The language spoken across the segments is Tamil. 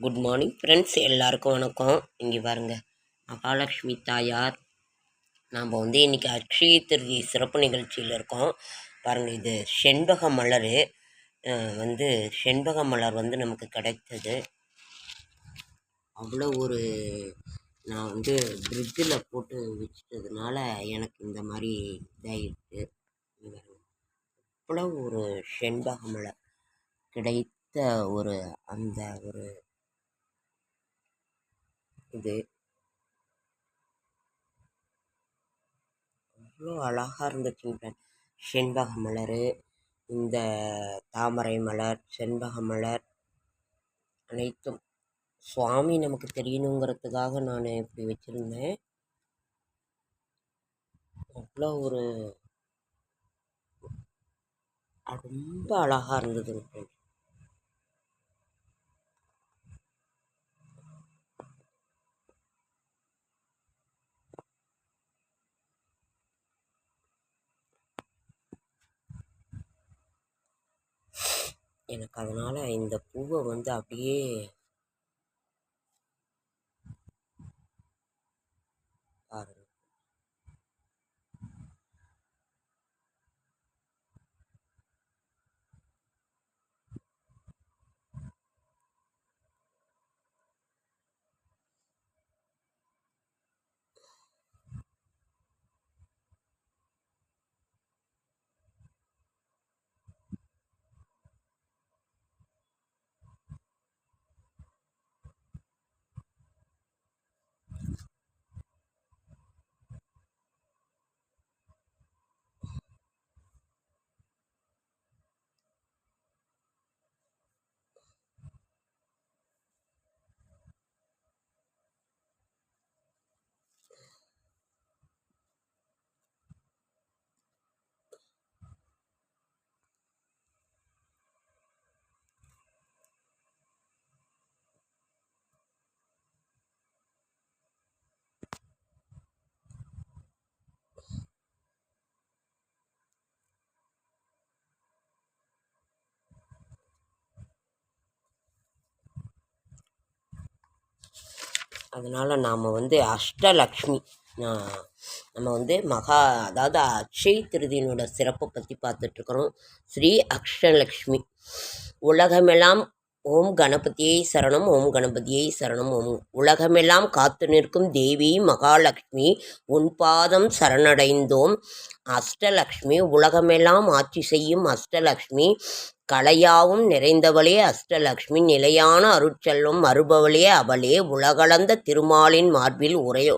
குட் மார்னிங் ஃப்ரெண்ட்ஸ் எல்லாருக்கும் வணக்கம். இங்கே பாருங்க. மகாலட்சுமி தாயார். நாம் வந்து இன்றைக்கி அக்ஷய திருதி சிறப்பு நிகழ்ச்சியில் இருக்கோம். பாருங்கள் இது செண்பக மலர். வந்து செண்பக மலர் வந்து நமக்கு கிடைத்தது. அவ்வளோ ஒரு நான் வந்து ஃப்ரிட்ஜில் போட்டு வச்சிட்டதுனால எனக்கு இந்த மாதிரி இதாகிருக்கு அவ்வளோ ஒரு செண்பக மலர் கிடைத்த ஒரு அந்த ஒரு இது. அவ்வளோ அழகாக இருந்துச்சுங்க செண்பக மலர் இந்த தாமரை மலர் செண்பக மலர் அனைத்தும். சுவாமி நமக்கு தெரியணுங்கிறதுக்காக நான் இப்படி வச்சுருந்தேன். அவ்வளோ ஒரு ரொம்ப அழகாக இருந்ததுங்க friends. எனக்கு அதனால் இந்த பூவை வந்து அப்படியே பாருங்க அதனால் நாம் வந்து அஷ்டலக்ஷ்மி. நம்ம வந்து மகா அதாவது அக்ஷய திருதியினோட சிறப்பை பற்றி பார்த்துட்ருக்குறோம் ஸ்ரீ அக்ஷலக்ஷ்மி உலகமெல்லாம் ஓம் கணபதியை சரணம் ஓம் கணபதியை சரணம் ஓம். உலகமெல்லாம் காத்து நிற்கும் தேவி மகாலட்சுமி உன் பாதம் சரணடைந்தோம். அஷ்டலக்ஷ்மி உலகமெல்லாம் ஆட்சி செய்யும் அஷ்டலக்ஷ்மி கலையாவும் நிறைந்தவளே அஷ்டலக்ஷ்மி நிலையான அருட்செல்வம் அறுபவளே அவளே உலகளந்த திருமாலின் மார்பில் உரைய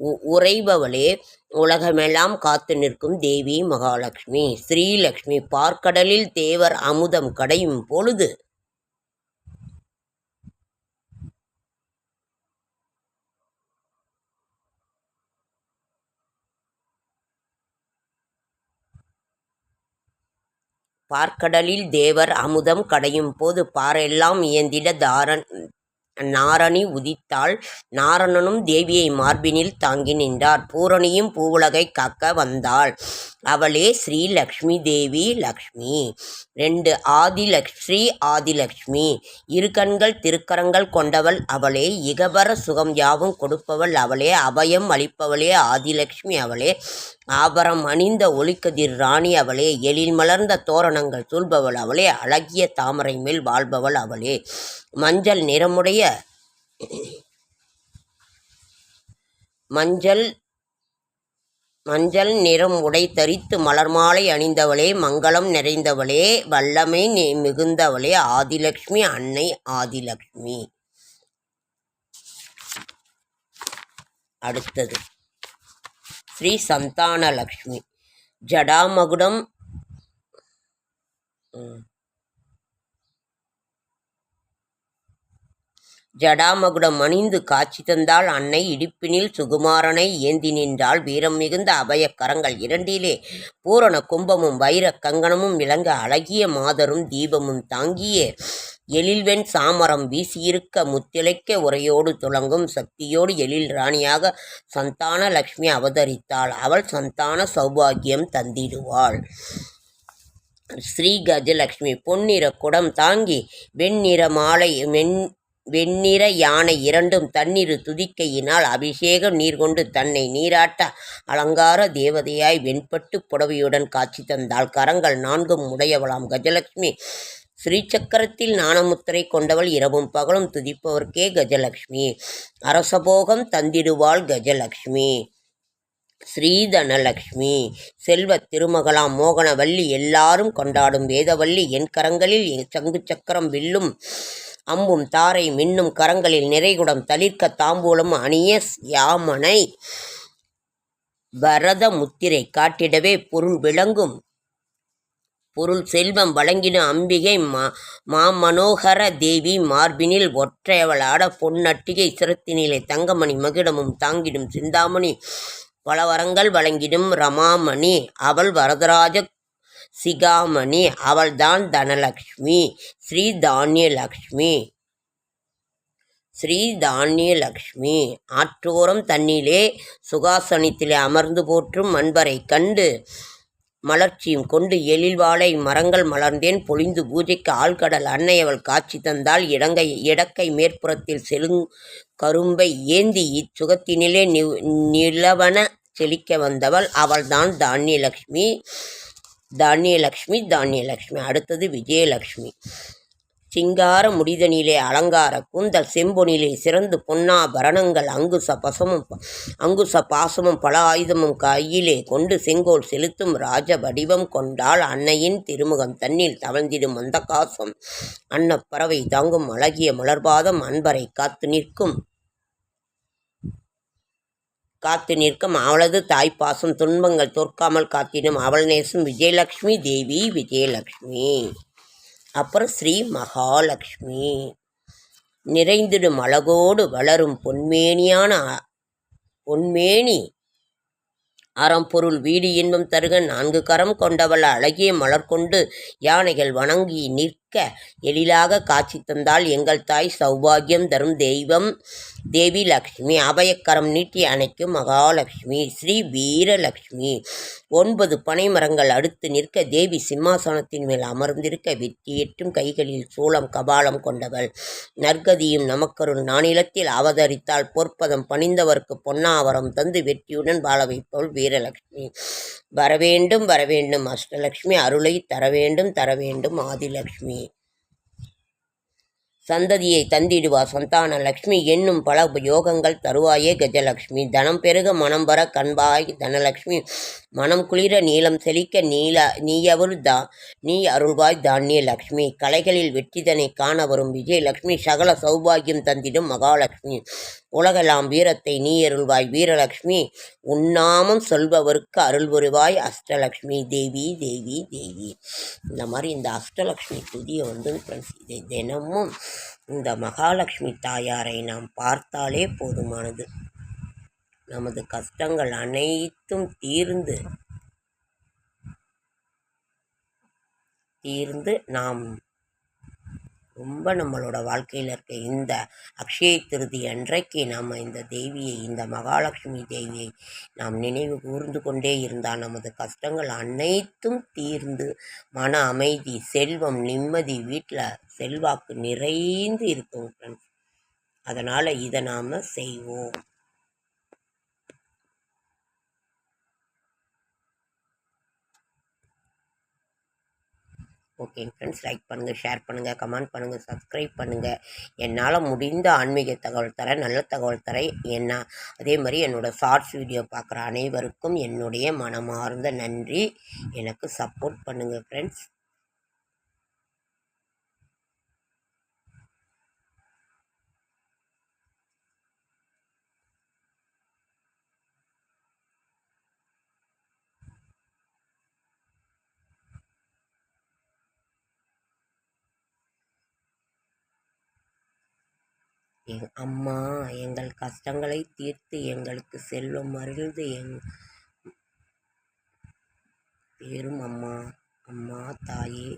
உ- உறைபவளே உலகமெல்லாம் காத்து நிற்கும் தேவி மகாலட்சுமி ஸ்ரீலக்ஷ்மி பார்க்கடலில் தேவர் அமுதம் கடையும் பொழுது பார்க்கடலில் தேவர் அமுதம் கடையும் போது பாரெல்லாம் இயந்திட தாரன் நாரணி உதித்தாள். நாரணனும் தேவியை மார்பினில் தாங்கி நின்றார். பூரணியும் பூவுலகை காக்க வந்தாள். அவளே ஸ்ரீ லக்ஷ்மி தேவி லக்ஷ்மி. ரெண்டு ஆதிலக்ஷ்மி ஸ்ரீ ஆதிலக்ஷ்மி. இரு கண்கள் திருக்கரங்கள் கொண்டவள் அவளே. இகபர சுகம் யாவும் கொடுப்பவள் அவளே. அபயம் அளிப்பவளே ஆதிலக்ஷ்மி அவளே. ஆபரம் அணிந்த ஒளிக்கதிர் ராணி அவளே. எழில் மலர்ந்த தோரணங்கள் சூழ்பவள் அவளே. அழகிய தாமரை மேல் வாழ்பவள் அவளே. மஞ்சள் நிறமுடைய மஞ்சள் மஞ்சள் நிறம் உடை தரித்து மலர் மாலை அணிந்தவளே மங்களம் நிறைந்தவளே வல்லமை மிகுந்தவளே ஆதிலக்ஷ்மி அன்னை ஆதிலக்ஷ்மி. அடுத்தது. ஸ்ரீ சந்தானலக்ஷ்மி. ஜடாமகுடம் ஜடாமகுடம் அணிந்து காட்சி தந்தாள் அன்னை இடுப்பினில் சுகுமாரனை ஏந்தி நின்றாள். வீரம் மிகுந்த அபயக் கரங்கள் இரண்டிலே பூரண கும்பமும் வைரக் கங்கணமும் விளங்க அழகிய மாதரும் தீபமும் தாங்கிய எழில்வெண் சாமரம் வீசியிருக்க முத்திளைக்க உரையோடு துளங்கும் சக்தியோடு எழில் ராணியாக சந்தான லக்ஷ்மி அவதரித்தாள். அவள் சந்தான சௌபாகியம் தந்திடுவாள். ஸ்ரீ கஜலக்ஷ்மி பொன்னிற குடம் தாங்கி வெண்ணிற மாலை மென் வெண்ணிற யானை இரண்டும் தன்னிரு துதிக்கையினால் அபிஷேகம் நீர் கொண்டு தன்னை நீராட்ட அலங்கார தேவதையாய் வெண்பட்டு புடவையுடன் காட்சி தந்தாள். கரங்கள் நான்கும் உடையவளாம். கஜலட்சுமி ஸ்ரீசக்கரத்தில் நாணமுத்திரை கொண்டவள். இரவும் பகலும் துதிப்பவர்க்கே கஜலட்சுமி அரசபோகம் தந்திடுவாள் கஜலட்சுமி ஸ்ரீதனலக்ஷ்மி. செல்வத் திருமகளாம் மோகனவல்லி எல்லாரும் கொண்டாடும் வேதவல்லி என் கரங்களில் என் சங்கு சக்கரம் வில்லும் அம்பும் தாரை மின்னும் கரங்களில் நிறைகுடம் தளிர்க்க தாம்பூலம் அணிய யாமனை பரத முத்திரை காட்டிடவே பொருள் விளங்கும். பொருள் செல்வம் வழங்கின அம்பிகை மா மாமனோகர தேவி மார்பினில் ஒற்றையவளாட பொன்னட்டிகை சிரத்தினிலே தங்கமணி மகிடமும் தாங்கிடும் சிந்தாமணி பலவரங்கள் வழங்கிடும் ரமாமணி. அவள் வரதராஜ சிகாமணி அவள்தான் தனலக்ஷ்மி. ஸ்ரீ தானியலக்ஷ்மி. ஸ்ரீ தானியலக்ஷ்மி. ஆற்றோரம் தன்னிலே சுகாசனத்திலே அமர்ந்து போற்றும் அன்பரை கண்டு மலர்ச்சியும் கொண்டு எழில்வாழை மரங்கள் மலர்ந்தேன். பொழிந்து பூஜைக்கு ஆழ்கடல் அன்னை அவள் காட்சி தந்தால் இடங்கை இடக்கை மேற்புறத்தில் செலுங் கரும்பை ஏந்தி இச்சுகத்தினிலே நி நிலவன செழிக்க வந்தவள். அவள்தான் தானியலக்ஷ்மி. தானியலக்ஷ்மி தானியலக்ஷ்மி. அடுத்தது விஜயலக்ஷ்மி. சிங்கார முடிதனிலே அலங்கார கூந்தல் செம்பொனிலே சிறந்து பொன்னாபரணங்கள் அங்குச பசமும் ப- அங்குச பாசமும் பல ஆயுதமும் கையிலே கொண்டு செங்கோல் செலுத்தும் ராஜ வடிவம் கொண்டால் அன்னையின் திருமுகம் தன்னில் தவழ்ந்திடும் மந்தகாசம் அன்னப்பறவை தாங்கும் அழகிய மலர்பாதம் அன்பரை காத்து நிற்கும். காத்து நிற்கும் அவளது தாய்ப்பாசம் துன்பங்கள் தோற்காமல் காத்திடும் அவள் நேசம் விஜயலக்ஷ்மி தேவி விஜயலக்ஷ்மி. அப்புறம் ஸ்ரீ மகாலட்சுமி நிறைந்திடும் அழகோடு வளரும் பொன்மேனியான அ- பொன்மேனி. அறம்பொருள் வீடு இன்பம் தருக நான்கு கரம் கொண்டவள் அழகிய மலர் கொண்டு யானைகள் வணங்கி நிற் நிற்க எழிலாக காட்சி தந்தால் எங்கள் தாய் சௌபாகியம் தரும் தெய்வம். தேவி லக்ஷ்மி அபயக்கரம் நீட்டி அணைக்கும் மகாலட்சுமி ஸ்ரீ வீரலக்ஷ்மி. ஒன்பது பனை மரங்கள் அடுத்து நிற்க தேவி சிம்மாசனத்தின் மேல் அமர்ந்திருக்க வெற்றியேற்றும் கைகளில் சூளம் கபாலம் கொண்டவள். நற்கதியும் நமக்கருள் நானிலத்தில் அவதரித்தால் பொற்பதம் பணிந்தவர்க்கு பொன்னாவரம் தந்து வெற்றியுடன் வாழ வைப்பவள் வீரலட்சுமி வரவேண்டும் வரவேண்டும் அஷ்டலக்ஷ்மி. அருளை தர வேண்டும் தர வேண்டும் சந்ததியை தந்திடுவா சந்தான லக்ஷ்மி என்னும் பல யோகங்கள் தருவாயே கஜலக்ஷ்மி. தனம் பெருக மனம் வர கண்பாய் தனலக்ஷ்மி. மனம் குளிர நீளம் செழிக்க நீல நீயவருதா நீ அருள்வாய் தானிய லக்ஷ்மி கலைகளில் வெற்றிதனை காண வரும் விஜயலக்ஷ்மி சகல சௌபாகியம் தந்திடும் மகாலட்சுமி உலகெல்லாம் வீரத்தை நீ அருள்வாய் வீரலக்ஷ்மி. உன்னாமம் சொல்பவருக்கு அருள் புரிவாய் அஷ்டலக்ஷ்மி. தேவி தேவி தேவி. இந்த மாதிரி இந்த அஷ்டலக்ஷ்மி துதியை வந்து ஃப்ரெண்ட்ஸ் இதை தினமும் இந்த மகாலட்சுமி தாயாரை நாம் பார்த்தாலே போதுமானது. நமது கஷ்டங்கள் அனைத்தும் தீர்ந்து தீர்ந்து நாம் ரொம்ப நம்மளோட வாழ்க்கையில் இருக்க இந்த அக்ஷய திருதி அன்றைக்கு நாம் இந்த தேவியை இந்த மகாலட்சுமி தேவியை நாம் நினைவு கூர்ந்து கொண்டே இருந்தால் நமது கஷ்டங்கள் அனைத்தும் தீர்ந்து மன அமைதி செல்வம் நிம்மதி வீட்டில் செல்வாக்கு நிறைந்து இருக்கும் ஃப்ரெண்ட்ஸ் அதனால் இதை நாம் செய்வோம். ஓகே ஃப்ரெண்ட்ஸ் லைக் பண்ணுங்கள் ஷேர் பண்ணுங்கள் கமெண்ட் பண்ணுங்கள் சப்ஸ்கிரைப் பண்ணுங்கள் என்னால் முடிந்த ஆன்மீக தகவல் தர நல்ல தகவல் தர என்ன? அதே மாதிரி என்னோடய ஷார்ட்ஸ் வீடியோ பார்க்குற அனைவருக்கும் என்னுடைய மனமார்ந்த நன்றி. எனக்கு சப்போர்ட் பண்ணுங்கள் ஃப்ரெண்ட்ஸ் எங் அம்மா எங்கள் கஷ்டங்களை தீர்த்து எங்களுக்கு செல்வம் அருள்து எங் பேரும் அம்மா அம்மா தாயே.